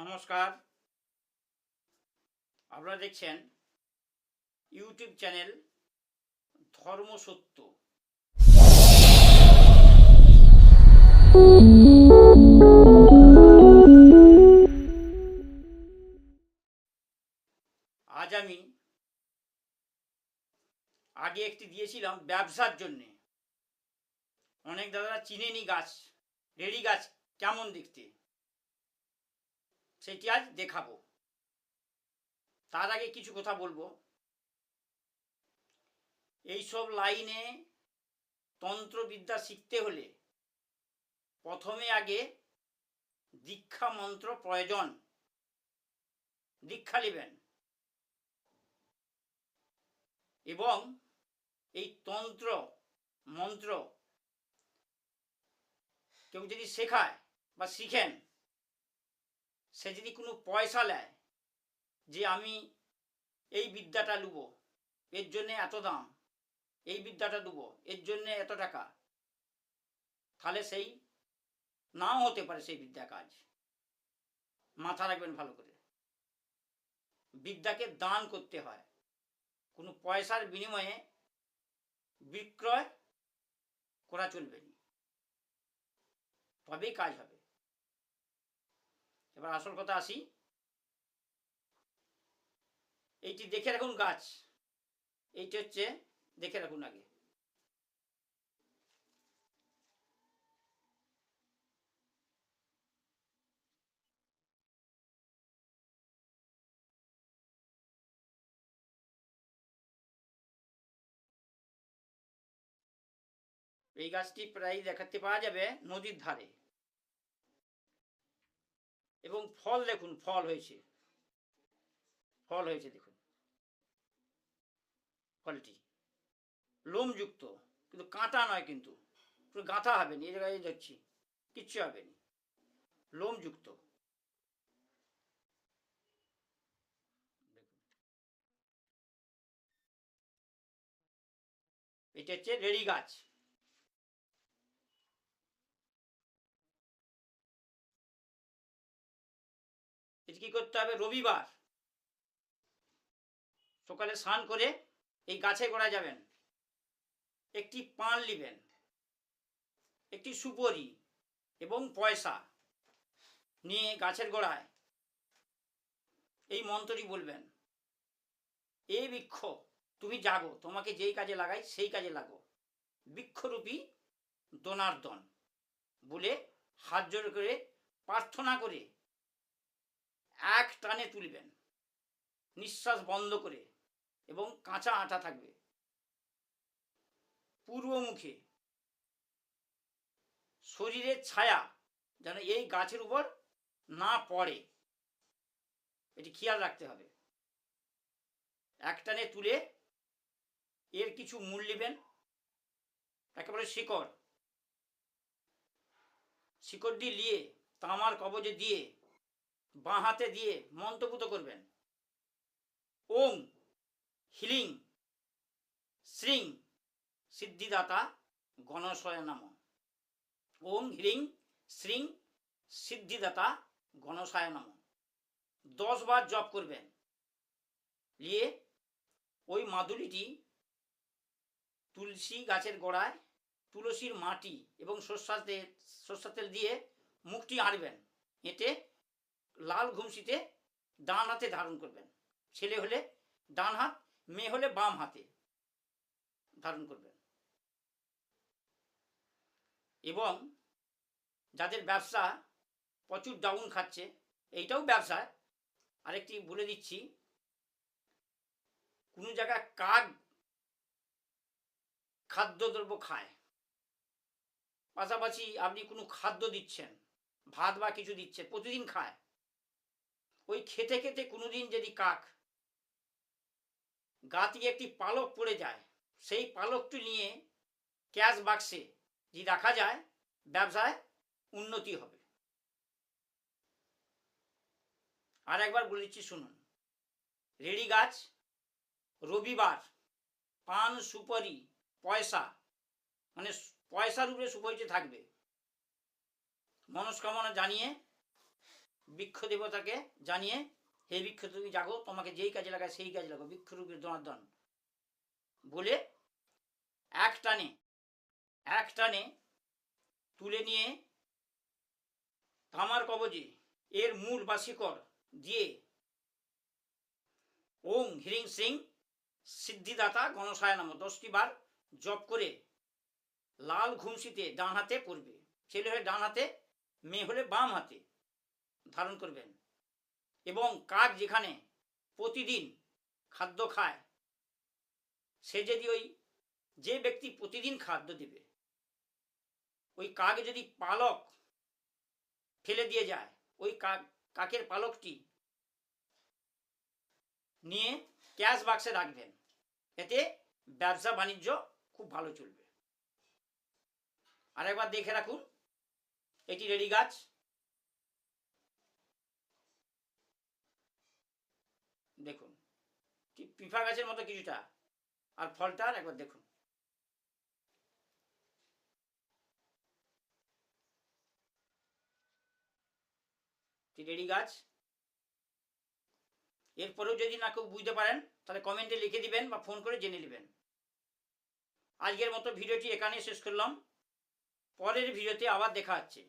নমস্কার। আপনারা দেখছেন ইউটিউব চ্যানেল ধর্ম সত্য। আজ আমি আগে একটি দিয়েছিলাম ব্যবসার জন্যে। অনেক দাদারা চিনেনি গাছ, রেডি গাছ কেমন দেখতে? সেটি আজ দেখাবো। তার আগে কিছু কথা বলব। এইসব লাইনে তন্ত্রবিদ্যা শিখতে হলে প্রথমে আগে দীক্ষা মন্ত্র প্রয়োজন। দীক্ষা নেবেন। এবং এই তন্ত্র মন্ত্র কেউ যদি শেখায় বা শিখেন সে যদি কোনো পয়সা নেয় যে আমি এই বিদ্যাটা লুবো, এর জন্যে এত দাম, এই বিদ্যাটা দেবো এর জন্যে এত টাকা, তাহলে সেই নাও হতে পারে সেই বিদ্যা কাজ। মাথা রাখবেন ভালো করে। বিদ্যাকে দান করতে হয়। কোনো পয়সার বিনিময়ে বিক্রয় করা চলবে না। তবেই কাজ হবে। এবার আসল কথা আসি। এইটি দেখে রাখুন গাছ। এইটি হচ্ছে দেখে রাখুন আগে। এই গাছটি প্রায় দেখাতে পাওয়া যাবে নদীর ধারে। এবং ফল দেখুন, ফল হয়েছে। ফল হয়েছে, দেখুন। ফলটি লোমযুক্ত, কিন্তু কাঁটা নয় কিন্তু। পুরো গাঁথা হবে না, এই জায়গায় যাচ্ছি, কিচ্ছু হবে না। লোমযুক্ত। এটা হচ্ছে রেড়ি গাছ। এটি কি করতে হবে? রবিবার। সকালে স্নান করে এই গাছে গোড়ায় যাবেন। একটি পান নিবেন একটি সুপরি এবং পয়সা নিয়ে গাছের গোড়ায়। এই মন্ত্রটি বলবেন, এ বৃক্ষ, তুমি জাগো। তোমাকে যেই কাজে লাগাই, সেই কাজে লাগো। বৃক্ষরূপী দনার্দন বলে হাত জোর করে প্রার্থনা করে এক টানে তুলবেন। নিঃশ্বাস বন্ধ করে এবং কাঁচা আটা থাকবে। পূর্বমুখে শরীরের ছায়া যেন এই গাছের উপর না পড়ে। এটি খেয়াল রাখতে হবে। একটানে তুলে এর কিছু মূল নেবেন। একেবারে শিকড়। শিকড়টি নিয়ে তামার কবজে দিয়ে বাঁ হাতে দিয়ে মন্ত্রপুত করবেন। ওম হিলিং, শ্রিং, সিদ্ধিদাতা গণশয় নাম। ওম হ্রিং শ্রিং, সিদ্ধিদাতা গণশায় নাম। দশ বার জপ করবেন। নিয়ে ওই মাদুলিটি তুলসী গাছের গোড়ায় তুলসীর মাটি এবং সর্ষার তেল সর্ষার তেল দিয়ে মুখটি আঁড়বেন এঁটে লাল ঘুমসিতে ডান হাতে ধারণ করবেন। ছেলে হলে ডান হাত, মেয়ে হলে বাম হাতে ধারণ করবেন। এবং যাদের ব্যবসা প্রচুর ডাউন খাচ্ছে, এইটাও ব্যবসা আরেকটি বলে দিচ্ছি, কোনো জায়গায় কাক খাদ্যদ্রব্য খায়, পাশাপাশি আপনি কোনো খাদ্য দিচ্ছেন, ভাত বা কিছু দিচ্ছেন, প্রতিদিন খায়। ওই খেতে খেতে কোনোদিন যদি কাক গা একটি পালক পড়ে যায়, সেই পালকটি নিয়ে ক্যাশ বাক্সে যদি রাখা যায়, ব্যবসায় উন্নতি হবে। আর একবার বলে দিচ্ছি, শুনুন। রেডি গাছ, রবিবার পান সুপারি, পয়সা মানে পয়সার উপরে সুপরিচিত থাকবে। মনস্কামনা জানিয়ে বৃক্ষ দেবতাকে জানিয়ে, হে বৃক্ষ তুমি জাগো, তোমাকে যেই কাজে লাগায় সেই কাজে লাগো বৃক্ষরূপের দনাদন বলে এক টানে এক টানে তুলে নিয়ে তামার কবজে এর মূল বা শিকড় দিয়ে ওং হিরিং সিং সিদ্ধিদাতা গণসায় নাম দশটি বার জপ করে লাল ঘুমসিতে ডান হাতে পড়বে। ছেলে হলে ডান হাতে মেয়ে হলে বাম হাতে ধারণ করবেন এবং কাক যেখানে প্রতিদিন খাদ্য খায়, সে যদি ওই যে ব্যক্তি প্রতিদিন খাদ্য দেবে, ওই কাক যদি পালক ফেলে দিয়ে যায়, ওই কাক কাকের পালকটি নিয়ে ক্যাশ বাক্সে রাখবেন, এতে ব্যবসা বাণিজ্য খুব ভালো চলবে। আরেকবার দেখে রাখুন, এটি রেডি গাছ দেখুন পিফা গাছের মতো কিছুটা। আর ফলটার একবার দেখুন। রেডি গাছ। এরপরেও যদি না কেউ বুঝতে পারেন, তাহলে কমেন্টে লিখে দিবেন বা ফোন করে জেনে নেবেন। আজকের মতো ভিডিওটি এখানেই শেষ করলাম। পরের ভিডিওতে আবার দেখা হচ্ছে।